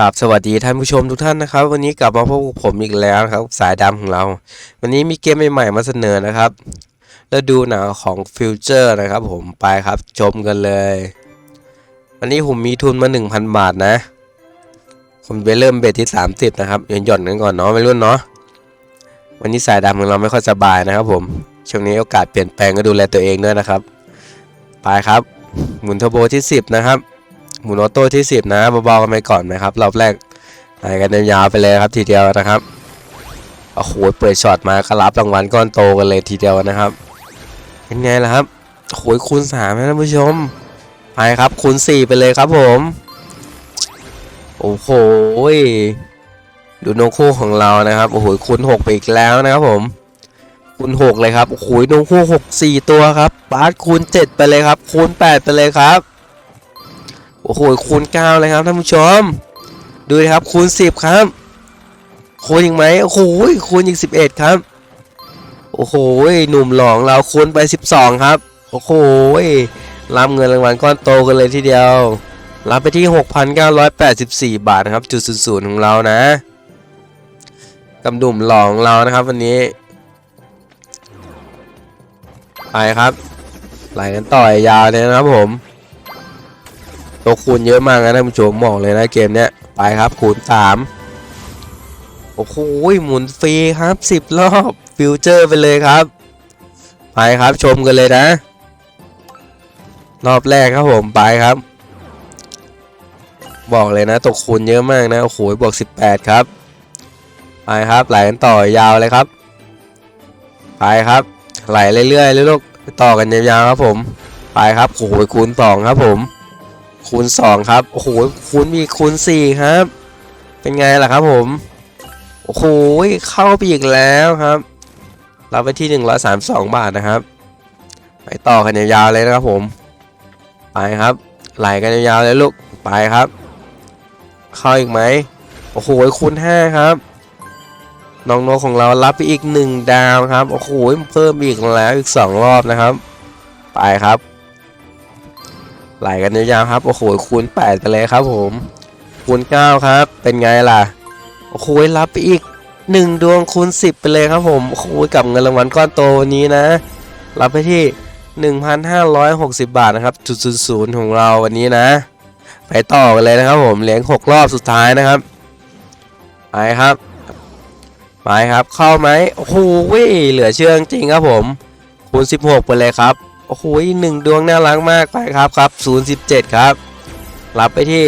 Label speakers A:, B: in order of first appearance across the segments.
A: ครับสวัสดีท่านผู้ชมทุกท่านนะครับ วันนี้กลับมาพบกับผมอีกแล้วครับ สายดำของเรา วันนี้มีเกมใหม่ๆมาเสนอนะครับแล้วดูหนังของฟิวเจอร์นะครับ ผมไปครับชมกันเลย วันนี้ผมมีทุนมา 1,000 บาทนะ ผมไปเริ่มเบ็ดที่ 30 นะครับหย่อนหย่อนกันก่อนเนาะไม่รุ่นเนาะวันนี้สายดำของเราไม่ค่อยสบายนะครับ ผมช่วงนี้โอกาสเปลี่ยนแปลงก็ดูแลตัวเองด้วยนะครับ ไปครับ หมุนเทอร์โบที่ 10 นะครับ หมุนออโต้ที่ 10 นะเบาๆกันไปก่อนนะครับรอบแรกไปกันยาวไปเลยครับทีเดียวนะครับโอ้โหเปิดช็อตมาก็รับรางวัลก้อนโตกันเลยทีเดียวนะครับ เป็นไงล่ะครับโอ้โหคูณ3นะท่านผู้ชมไปครับคูณ4ไปเลยครับผม โอ้โหดูนกคู่ของเรานะครับโอ้โหคูณ6ไปอีกแล้วนะครับผมคูณ6เลยครับโอ้โหนกคู่6 4ตัวครับบาสคูณ7ไปเลยครับคูณ8ไปเลยครับ โอ้โหคูณ9เลยครับท่านผู้ชม ดูดิครับคูณ10ครับคูณอีกไหมโอ้โหคูณอีก11ครับ โอ้โหหนุ่มหลองเราคูณไป12ครับ โอ้โหรับเงินรางวัลก้อนโตกันเลยทีเดียวรับไปที่ 6,984 บาทนะครับจุดศูนย์ของเรานะกำดุ่มหลองเรานะครับวันนี้ ไปครับไหลกันต่อยยาวเลยนะครับผม ตัวคูณเยอะมากนะท่านผู้ชมบอกเลยนะเกมเนี้ยไปครับคูณ3โอ้โหหมุนฟรีครับ10รอบฟิวเจอร์ไปเลยครับ ไปครับชมกันเลยนะ รอบแรกครับผมไปครับ บอกเลยนะตกคูณเยอะมากนะโอ้โหบวก18ครับไปครับไหลกันต่อยาวเลยครับไปครับ ไหลเรื่อยๆเลยลูกต่อกันยาวๆครับผม ไปครับโอ้โหคูณ2ครับผม คูณ 2 ครับ โอ้โห คูณมีคูณ 4 ครับ เป็นไงล่ะครับผม โอ้โห เข้าไปอีกแล้วครับ รับไปที่ 132 บาทนะครับ ไปต่อกันยาวๆเลยนะครับผม ไปครับ ไหลกันยาวๆเลยลูก ไปครับ เข้าอีกไหม โอ้โห คูณ 5 ครับ น้องโนของเรารับไปอีก 1 ดาวครับ โอ้โห เพิ่มอีกแล้วอีก 2 รอบนะครับ ไปครับ ไหลกันยาวๆครับ โอ้โหคูณ8ไปเลยครับผมคูณ9ครับ เป็นไงล่ะ โอ้โหรับไปอีก 1 ดวงคูณ10 ไปเลยครับผม โอ้โหกับเงินรางวัลก้อนโตวันนี้นะ รับไปที่ 1,560 บาทนะครับจุดศูนย์ของเราวันนี้นะ ไปต่อกันเลยนะครับผมเลี้ยง6รอบสุดท้ายนะครับไปครับไปครับเข้าไหมโอ้โหเหลือเชื่อจริงครับผมคูณ16 ไปเลยครับ โอ้โหหนึ่งดวงน่ารักมากไปครับครับ017 ครับ รับไปที่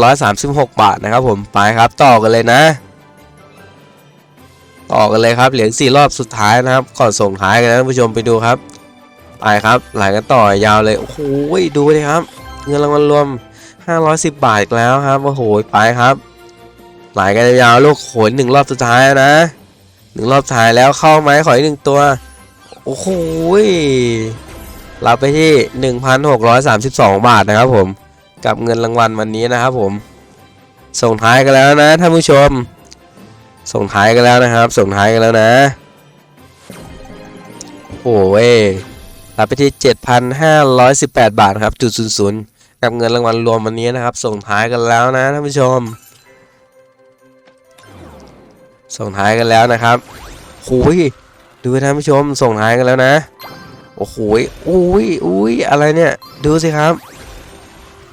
A: 1,836 บาทนะครับผมไปครับต่อกันเลยนะ ต่อกันเลยครับเหรียญสี่รอบสุดท้ายนะครับก่อนส่งท้ายกันนะท่านผู้ชมไปดูครับไปครับไหลกันต่อยาวเลยโอ้โหดูเลยครับ เงินรางวัลรวม 510 บาทแล้วครับโอ้โหไปครับไหลกันยาวลูกโขนหนึ่งรอบสุดท้ายนะหนึ่งรอบสุดท้ายแล้วเข้าไหมขออีกหนึ่งตัว โอ้โหรับไปที่ 1,632 บาทนะครับผม กับเงินรางวัลวันนี้นะครับผม ส่งท้ายกันแล้วนะท่านผู้ชม ส่งท้ายกันแล้วนะครับ ส่งท้ายกันแล้วนะ โอ้ยรับไปที่ 7,518 บาทครับจุดศูนย์ศูนย์กับเงินรางวัลรวมวันนี้นะครับ ส่งท้ายกันแล้วนะท่านผู้ชม ส่งท้ายกันแล้วนะครับโอ้ย ดูท่านผู้ชมส่งท้ายกันแล้วนะ โอ้โหอุ้ยอุ้ยอะไรเนี่ย ดูสิครับ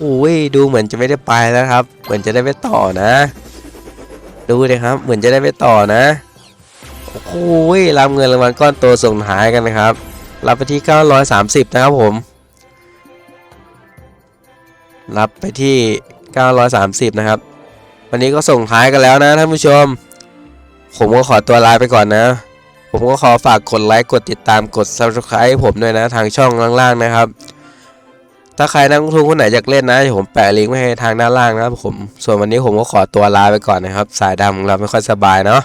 A: อุ้ยดูเหมือนจะไม่ได้ไปแล้วครับ เหมือนจะได้ไปต่อนะ ดูเลยครับ เหมือนจะได้ไปต่อนะโอ้โหรับเงินรางวัลก้อนโตส่งท้ายกันนะครับ รับไปที่ 930 นะครับผม รับไปที่ 930 นะครับ วันนี้ก็ส่งท้ายกันแล้วนะท่านผู้ชม ผมก็ขอตัวลาไปก่อนนะ ผมก็ขอฝากกดไลค์กดติดตามกด subscribe ให้ผมด้วยนะทางช่องล่างๆนะครับ ถ้าใครนักลงทุนคนไหนอยากเล่นนะเดี๋ยวผมแปะลิงก์ไว้ให้ทางด้านล่างนะครับผมส่วนวันนี้ผมก็ขอตัวลาไปก่อนนะครับ สายดำของเราไม่ค่อยสบายเนาะ